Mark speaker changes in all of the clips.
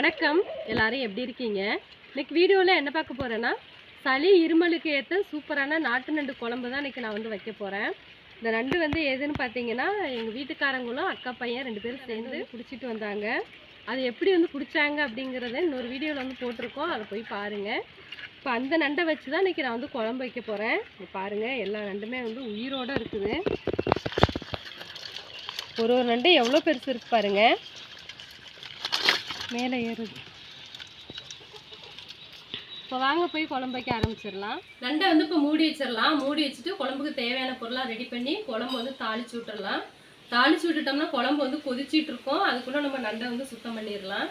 Speaker 1: வணக்கம். எல்லாரும் எப்படி இருக்கீங்க? இன்னைக்கு வீடியோவில் என்ன பார்க்க போகிறேன்னா சளி இருமலுக்கு ஏற்ற சூப்பரான நாட்டு நண்டு குழம்பு தான் இன்றைக்கி நான் வந்து வைக்க போகிறேன் இந்த நண்டு வந்து எதுன்னு பார்த்தீங்கன்னா எங்கள் வீட்டுக்காரங்களும் அக்கா பையன் ரெண்டு பேரும் சேர்ந்து பிடிச்சிட்டு வந்தாங்க. அது எப்படி வந்து பிடிச்சாங்க அப்படிங்கிறத இன்னொரு வீடியோவில் வந்து போட்டிருக்கோம். அதை போய் பாருங்கள் இப்போ அந்த நண்டை வச்சு தான் இன்றைக்கி நான் வந்து குழம்பு வைக்க போகிறேன் பாருங்கள் எல்லா நண்டுமே வந்து உயிரோடு இருக்குது. ஒரு ஒரு நண்டு எவ்வளோ பெருசு இருக்கு பாருங்கள் மேலே ஏறுது. இப்போ வாங்க போய் குழம்பு வைக்க ஆரம்பிச்சிடலாம். நண்டை வந்து இப்போ மூடி வச்சிடலாம். மூடி வச்சுட்டு குழம்புக்கு தேவையான பொருளாக ரெடி பண்ணி குழம்பு வந்து தாளிச்சு விட்டுறலாம் தாளிச்சு விட்டுட்டோம்னா குழம்பு வந்து கொதிச்சிட்டு இருக்கோம். அதுக்குள்ளே நம்ம நண்டை வந்து சுத்தம் பண்ணிடலாம்.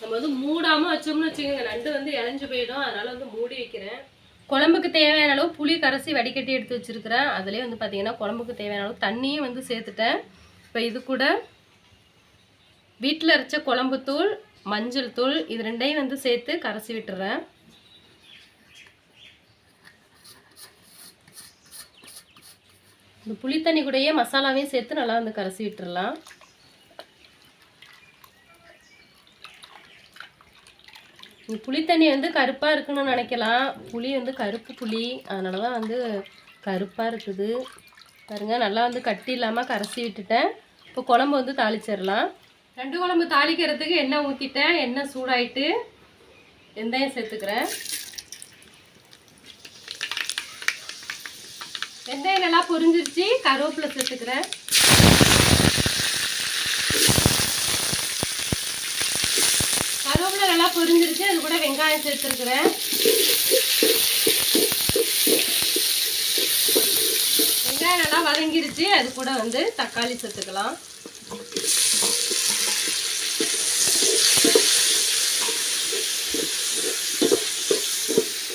Speaker 1: நம்ம வந்து மூடாமல் வச்சோம்னு வச்சுக்கோங்க நண்டு வந்து இளைஞ்சு போயிடும். அதனால் வந்து மூடி வைக்கிறேன். குழம்புக்கு தேவையான அளவு புளி கரைசி வடிகட்டி எடுத்து வச்சிருக்கிறேன் அதுலேயே வந்து பார்த்திங்கன்னா குழம்புக்கு தேவையான அளவு தண்ணியும் வந்து சேர்த்துட்டேன். இப்போ இது கூட வீட்டில் அரைச்ச குழம்பு தூள் மஞ்சள் தூள் இது ரெண்டையும் வந்து சேர்த்து கரைசி விட்டுறேன். இந்த புளி தண்ணி கூடயே மசாலாவையும் சேர்த்து நல்லா வந்து கரைசி விட்டுறலாம். புளி தண்ணி வந்து கருப்பாக இருக்குன்னு நினைக்கலாம். புளி வந்து கருப்பு புளி. அதனால தான் வந்து கருப்பாக இருக்குது. பாருங்கள் நல்லா வந்து கட்டி இல்லாமல் கரைச்சி விட்டுட்டேன். இப்போ குழம்பு வந்து தாளிச்சிடலாம். ரெண்டு குழம்பு தாளிக்கிறதுக்கு எண்ணெய் ஊற்றிட்டேன் எண்ணெய் சூடாயிட்டு வெந்தயம் சேர்த்துக்கிறேன். வெந்தயம் நல்லா பொரிஞ்சிருச்சு. கருவேப்பிலை சேர்த்துக்கிறேன் கருவேப்பிலை நல்லா பொரிஞ்சிருச்சு. அது கூட வெங்காயம் சேர்த்துருக்குறேன். வெங்காயம் நல்லா வதங்கிருச்சு. அது கூட வந்து தக்காளி சேர்த்துக்கலாம்.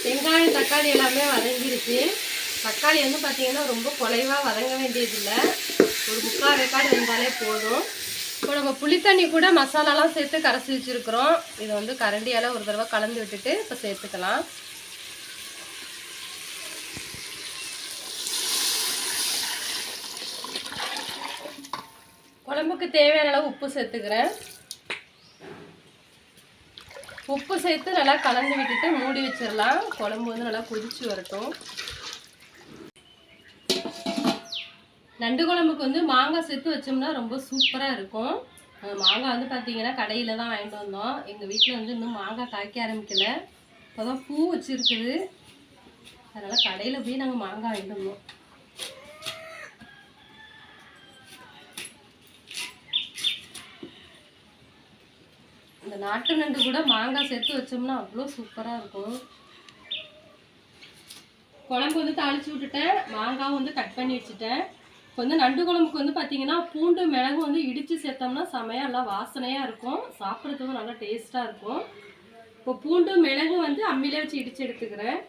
Speaker 1: வெங்காயம் தக்காளி எல்லாமே வதங்கிருச்சு. தக்காளி வந்து பார்த்தீங்கன்னா ரொம்ப குலைவாக வதங்க வேண்டியதில்லை. ஒரு முக்கால் வெக்காடு வந்தாலே போதும். இப்போ நம்ம புளித்தண்ணி கூட மசாலாலாம் சேர்த்து கரைச்சி வச்சுருக்குறோம். இதை வந்து கரண்டியால் ஒரு தடவை கலந்து விட்டுட்டு இப்போ சேர்த்துக்கலாம். குழம்புக்கு தேவையான அளவு உப்பு சேர்த்துக்கிறேன். உப்பு சேர்த்து நல்லா கலந்து விட்டுட்டு மூடி வச்சிடலாம். குழம்பு வந்து நல்லா கொதிச்சு வரட்டும். நண்டு குழம்புக்கு வந்து மாங்காய் சேர்த்து வச்சோம்னா ரொம்ப சூப்பராக இருக்கும். மாங்காய் வந்து பார்த்தீங்கன்னா கடையில் தான் வாங்கிட்டு வந்தோம். எங்கள் வீட்டில் வந்து இன்னும் மாங்காய் காய்க்க ஆரம்பிக்கல. இப்போ தான் பூ வச்சுருக்குது. அதனால் கடையில் போய் நாங்கள் மாங்காய் வாங்கிட்டு வந்தோம். இந்த நாட்டு நண்டு கூட மாங்காய் சேர்த்து வச்சோம்னா அவ்வளோ சூப்பராக இருக்கும். குழம்பு வந்து தாளித்து விட்டுட்டேன். மாங்காவும் வந்து கட் பண்ணி வச்சுட்டேன். இப்போ வந்து நண்டு குழம்புக்கு வந்து பார்த்தீங்கன்னா பூண்டு மிளகு வந்து இடித்து சேர்த்தோம்னா செமையாக நல்லா வாசனையாக இருக்கும். சாப்பிட்றதுக்கும் நல்லா டேஸ்ட்டாக இருக்கும். இப்போ பூண்டு மிளகு வந்து அம்மியிலே வச்சு இடித்து எடுத்துக்கிறேன்.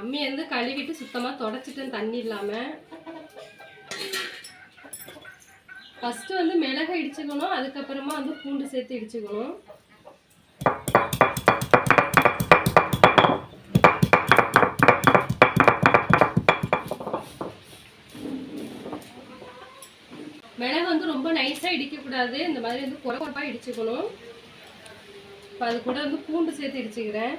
Speaker 1: அம்மியை வந்து கழுவிட்டு சுத்தமாக தொடச்சிட்டேன் தண்ணி இல்லாமல் ஃபஸ்ட்டு வந்து மிளகை இடிச்சுக்கணும் அதுக்கப்புறமா வந்து பூண்டு சேர்த்து இடிச்சுக்கணும். மிளகு வந்து ரொம்ப நைஸாக இடிக்கக்கூடாது. இந்த மாதிரி வந்து குறை குறைப்பாக இடிச்சுக்கணும். இப்போ அது கூட வந்து பூண்டு சேர்த்து இடிச்சுக்கிறேன்.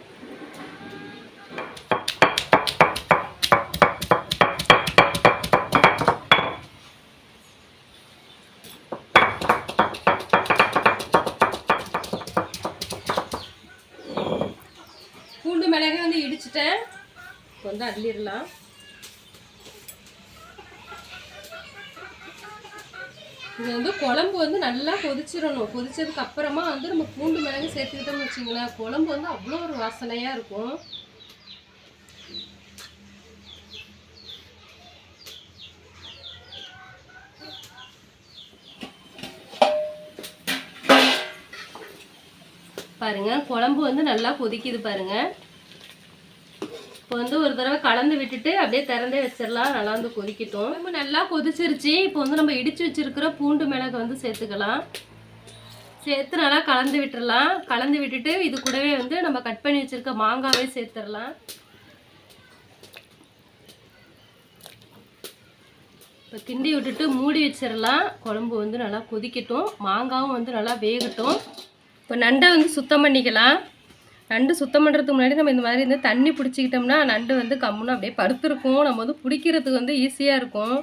Speaker 1: பூண்டு மிளகு வந்து இடிச்சிட்டேன். இப்போ வந்து அள்ளிடலாம். இது வந்து குழம்பு வந்து நல்லா கொதிச்சிடணும். கொதிச்சதுக்கு அப்புறமா வந்து நம்ம பூண்டு மிளகு சேர்த்துக்கிட்டோம்னு வச்சிங்களேன் குழம்பு வந்து அவ்வளோ ஒரு வாசனையாக இருக்கும். பாருங்க குழம்பு வந்து நல்லா கொதிக்குது பாருங்க. இப்போ வந்து ஒரு தடவை கலந்து விட்டுட்டு அப்படியே திறந்தே வச்சிடலாம். நல்லா வந்து கொதிக்கட்டும். நம்ம நல்லா கொதிச்சிருச்சு. இப்போ வந்து நம்ம இடித்து வச்சுருக்கிற பூண்டு மிளகு வந்து சேர்த்துக்கலாம். சேர்த்து நல்லா கலந்து விட்டுடலாம் கலந்து விட்டுட்டு இது கூடவே வந்து நம்ம கட் பண்ணி வச்சுருக்க மாங்காவே சேர்த்துடலாம். இப்போ கிண்டி விட்டுட்டு மூடி வச்சிடலாம். குழம்பு வந்து நல்லா கொதிக்கட்டும். மாங்காவும் வந்து நல்லா வேகட்டும். இப்போ நண்டை வந்து சுத்தம் பண்ணிக்கலாம். நண்டு சுத்தம் பண்ணுறதுக்கு முன்னாடி நம்ம இந்த மாதிரி வந்து தண்ணி பிடிச்சிக்கிட்டோம்னா நண்டு வந்து கம்முன்னு அப்படியே படுத்துருக்கும். நம்ம வந்து பிடிக்கிறதுக்கு வந்து ஈஸியாக இருக்கும்.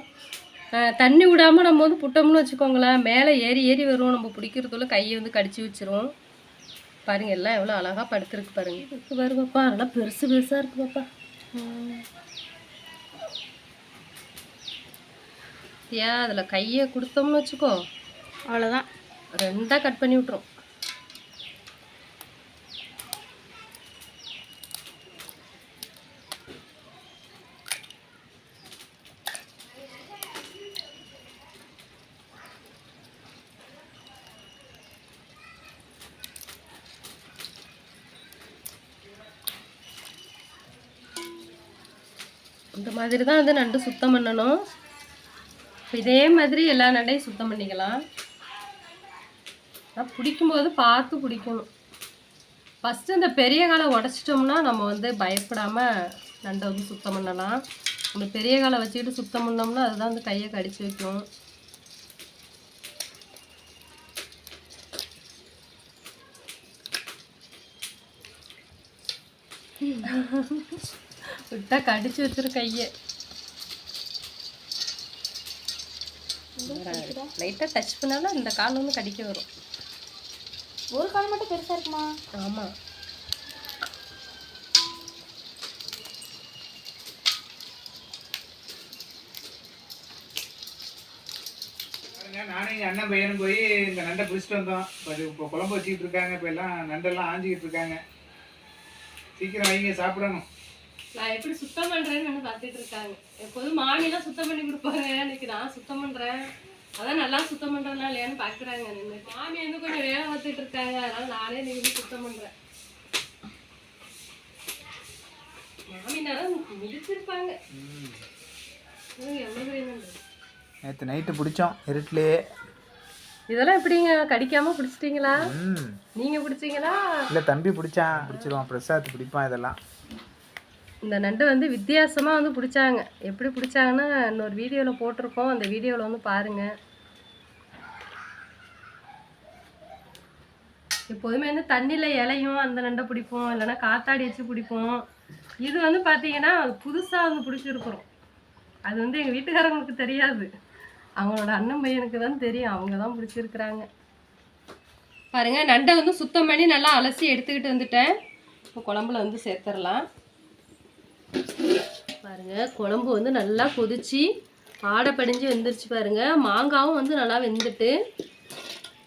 Speaker 1: தண்ணி விடாமல் நம்ம வந்து புட்டோம்னு வச்சுக்கோங்களேன் மேலே ஏறி ஏறி வரும் நம்ம பிடிக்கிறதுக்குள்ள கையை வந்து கடிச்சு வச்சிரும் பாருங்க எல்லாம் எவ்வளோ அழகாக படுத்துருக்கு பாருங்க. இருக்கு பாரு பாப்பா நல்லா பெருசு பெருசாக இருக்கு பாப்பா. ஏன் அதில் கையை கொடுத்தோம்னு வச்சுக்கோ.
Speaker 2: அவ்வளோதான்
Speaker 1: ரெண்டாக கட் பண்ணி விட்ரும் இந்த மாதிரி தான் வந்து நண்டு சுத்தம் பண்ணணும். இதே மாதிரி எல்லா நண்டையும் சுத்தம் பண்ணிக்கலாம். ஆனால் பிடிக்கும்போது பார்த்து பிடிக்கணும். ஃபஸ்ட்டு இந்த பெரிய காலை உடச்சிட்டோம்னா நம்ம வந்து பயப்படாமல் நண்டை வந்து சுத்தம் பண்ணலாம். நம்ம பெரிய காலை வச்சுக்கிட்டு சுத்தம் பண்ணோம்னா அதுதான் வந்து கையை கடிச்சு வைக்கும். விட்டா கடிச்சு வச்சிரு கையை. லைட்டாக டச் பண்ணாலும் இந்த கால் வந்து கடிக்க வரும்.
Speaker 2: ஒரு கால் மட்டும் பெருசாக இருக்குமா?
Speaker 1: ஆமாம்
Speaker 3: பாருங்க, நானும் எங்க அண்ணன் பையனும் போய் இந்த நண்டை பிடிச்சிட்டு வந்தோம். இப்போ குழம்பு வச்சுக்கிட்டு இருக்காங்க. இப்போ எல்லாம் நண்டெல்லாம் ஆஞ்சிக்கிட்டு இருக்காங்க. சீக்கிரம் வைங்க சாப்பிடணும்.
Speaker 1: நான் எப்படி சுத்தம் பண்றேன்னு பார்த்துட்டு இருக்காங்க. எப்போதும் மாமியெல்லாம் சுத்தம் பண்ணி கொடுப்பாங்க. இன்னைக்கு நான் சுத்தம் பண்றேன். அதான் நல்லா சுத்தம் பண்றதுனா இல்லையான்னு பாக்குறாங்க நின்று மாமி வந்து கொஞ்சம் வேலை பார்த்துட்டு இருக்காங்க. அதனால நானே இன்னைக்கு வந்து சுத்தம் பண்றேன். மாமி நேரம் மிதிச்சிருப்பாங்க. இவங்க எவ்வளவு பெரிய நண்டு.
Speaker 3: நேற்று நைட்டு பிடிச்சோம் இருட்டிலேயே.
Speaker 1: இதெல்லாம் எப்படிங்க? கடிக்காம பிடிச்சிட்டீங்களா?
Speaker 3: ம்.
Speaker 1: நீங்க பிடிச்சீங்களா?
Speaker 3: இல்லை தம்பி பிடிச்சான். பிடிச்சிருவான். பிரசாத் பிடிப்பான் இதெல்லாம்.
Speaker 1: இந்த நண்டு வந்து வித்தியாசமாக வந்து பிடிச்சாங்க. எப்படி பிடிச்சாங்கன்னா இன்னொரு வீடியோவில் போட்டிருக்கோம். அந்த வீடியோவில் வந்து பாருங்கள் எப்போதுமே வந்து தண்ணியில் இலையும் அந்த நண்டை பிடிப்போம். இல்லைன்னா காத்தாடி வச்சு பிடிப்போம். இது வந்து பார்த்தீங்கன்னா அது புதுசாக வந்து பிடிச்சிருக்கிறோம். அது வந்து எங்கள் வீட்டுக்காரங்களுக்கு தெரியாது. அவங்களோட அண்ணன் பையனுக்கு தான் தெரியும். அவங்க தான் பிடிச்சிருக்கிறாங்க. பாருங்கள் நண்டை வந்து சுத்தம் பண்ணி நல்லா அலசி எடுத்துக்கிட்டு வந்துட்டேன். இப்போ குழம்புல வந்து சேர்த்துடலாம். பாருங்க குழம்பு வந்து நல்லா கொதிச்சு ஆடை படிஞ்சு வெந்துருச்சு பாருங்க. மாங்காவும் வந்து நல்லா வெந்துட்டு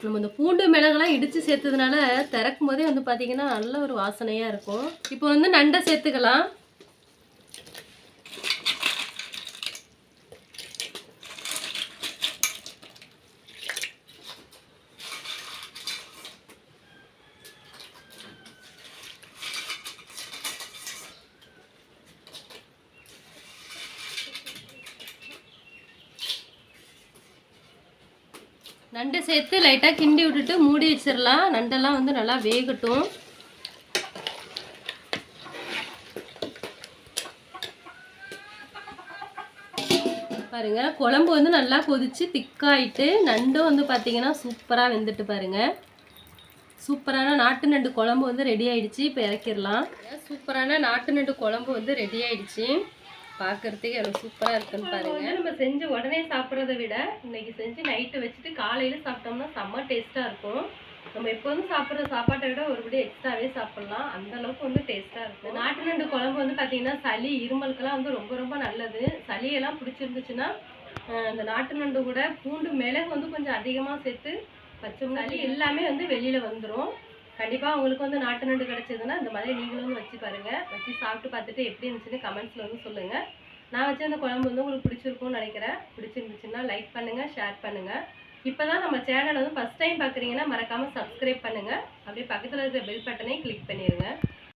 Speaker 1: நம்ம இந்த பூண்டு மிளகெல்லாம் இடித்து சேர்த்ததுனால திறக்கும் போதே வந்து பார்த்தீங்கன்னா நல்ல ஒரு வாசனையாக இருக்கும். இப்போ வந்து நண்டை சேர்த்துக்கலாம். நண்டு சேர்த்து லைட்டாக கிண்டி விட்டுட்டு மூடி வச்சிடலாம். நண்டெல்லாம் வந்து நல்லா வேகட்டும். பாருங்க குழம்பு வந்து நல்லா கொதிச்சு திக்காயிட்டு நண்டும் வந்து பார்த்தீங்கன்னா சூப்பராக வெந்துட்டு பாருங்க. சூப்பரான நாட்டு நண்டு குழம்பு வந்து ரெடி ஆயிடுச்சு. இப்போ இறக்கிடலாம். சூப்பரான நாட்டு நண்டு குழம்பு வந்து ரெடி ஆயிடுச்சு. பார்க்கறதுக்கு எவ்வளோ சூப்பராக இருக்குன்னு பாருங்க. நம்ம செஞ்சு உடனே சாப்பிட்றத விட இன்னைக்கு செஞ்சு நைட்டு வச்சுட்டு காலையில் சாப்பிட்டோம்னா செம்ம டேஸ்ட்டாக இருக்கும். நம்ம எப்போதும் சாப்பிட்ற சாப்பாட்டை விட ஒரு படி எக்ஸ்ட்ராவே சாப்பிட்லாம். அந்த அளவுக்கு வந்து டேஸ்ட்டாக இருக்கும். நாட்டு நண்டு குழம்பு வந்து பார்த்தீங்கன்னா சளி இருமலுக்கெல்லாம் வந்து ரொம்ப ரொம்ப நல்லது. சளியெல்லாம் பிடிச்சிருந்துச்சுன்னா அஹ், இந்த நாட்டு நண்டு கூட பூண்டு மிளகு வந்து கொஞ்சம் அதிகமாக சேர்த்து வச்சோம்னா சளி எல்லாமே வந்து வெளியில் வந்துடும் கண்டிப்பாக உங்களுக்கு வந்து நாட்டு நண்டு கிடச்சதுன்னா இந்த மாதிரி நீங்களும் வச்சு பாருங்கள் வச்சு சாப்பிட்டு பார்த்துட்டு எப்படி இருந்துச்சுன்னு கமெண்ட்ஸில் வந்து சொல்லுங்கள் நான் வச்ச அந்த குழம்பு வந்து உங்களுக்கு பிடிச்சிருக்கும்னு நினைக்கிறேன். பிடிச்சிருந்துச்சுன்னா லைக் பண்ணுங்கள் ஷேர் பண்ணுங்கள் இப்போ தான் நம்ம சேனல் வந்து ஃபஸ்ட் டைம் பார்க்குறீங்கன்னா மறக்காமல் சப்ஸ்கிரைப் பண்ணுங்கள் அப்படியே பக்கத்தில் இருக்கிற பெல் பட்டனையும் கிளிக் பண்ணிடுங்க